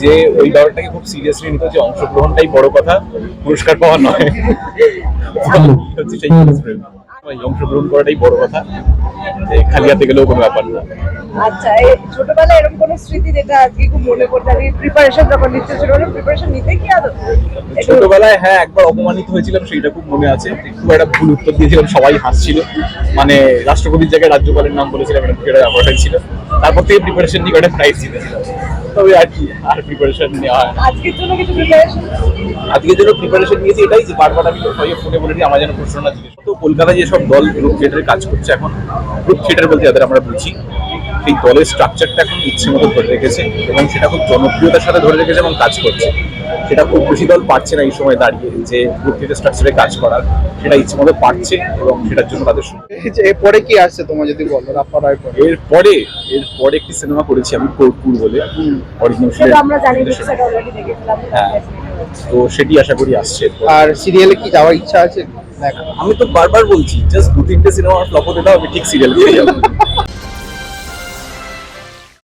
যে ওই ব্যাপারটাকে খুব সিরিয়াসলি নিত যে অংশগ্রহণটাই বড় কথা পুরস্কার পাওয়া নয়। হচ্ছে সেই প্রেম। ওই অংশগ্রহণ করাটাই বড় কথা যে খালি হাতে গেলেও কোনো ব্যাপার না। আচ্ছা এই ছোটবেলায় এরকম কোনো স্মৃতি যেটা আজকে খুব মনে পড়ছে? আমি প্রিপারেশন যখন নিচ্ছে ছোটবেলায় প্রিপারেশন নিতে কি আদৌ? ছোটবেলায় হ্যাঁ একবার অপমানিত হয়েছিলাম সেইটা খুব মনে আছে। খুব একটা ভুল উত্তর দিয়েছিলাম সবাই হাসছিল। মানে রাষ্ট্রপতির জায়গায় রাজ্যপালের নাম বলেছিলাম এটা ব্যাপারটাই ছিল। তারপর থেকে প্রিপারেশন নিয়ে একটা প্রাইজ জিতেছিলাম। তবে আর কি আর প্রিপারেশন নেওয়া হয় আজকের জন্য কিছু প্রিপারেশন আজকের জন্য প্রিপারেশন নিয়েছি এটাই যে বারবার আমি সবাইকে ফোনে বলে দিই আমার যেন প্রশ্ন না জিজ্ঞেস তো কলকাতায় যেসব দল গ্রুপ থিয়েটারে কাজ করছে এখন গ্রুপ থিয়েটার বলতে যাদের আমরা বুঝি সেই দলের স্ট্রাকচারটা এখন ইচ্ছে মতো ধরে রেখেছে এবং সেটা খুব জনপ্রিয়তার সাথে ধরে রেখেছে এবং কাজ করছে। সেটা খুব বেশি দল পারছে না এই সময় দাঁড়িয়ে যে গ্রুপ স্ট্রাকচারে কাজ করার সেটা ইচ্ছে মতো পারছে এবং সেটার জন্য তাদের এরপরে কি আসছে তোমার যদি বলো রাফারায় পরে? এরপরে এরপরে একটি সিনেমা করেছি আমি কোটপুর বলে হ্যাঁ তো সেটি আশা করি আসছে আর সিরিয়ালে কি যাওয়ার ইচ্ছা আছে? আমি তো বারবার বলছি জাস্ট দু তিনটে সিনেমা ফ্লপ হতে দাও আমি ঠিক সিরিয়াল করে যাব।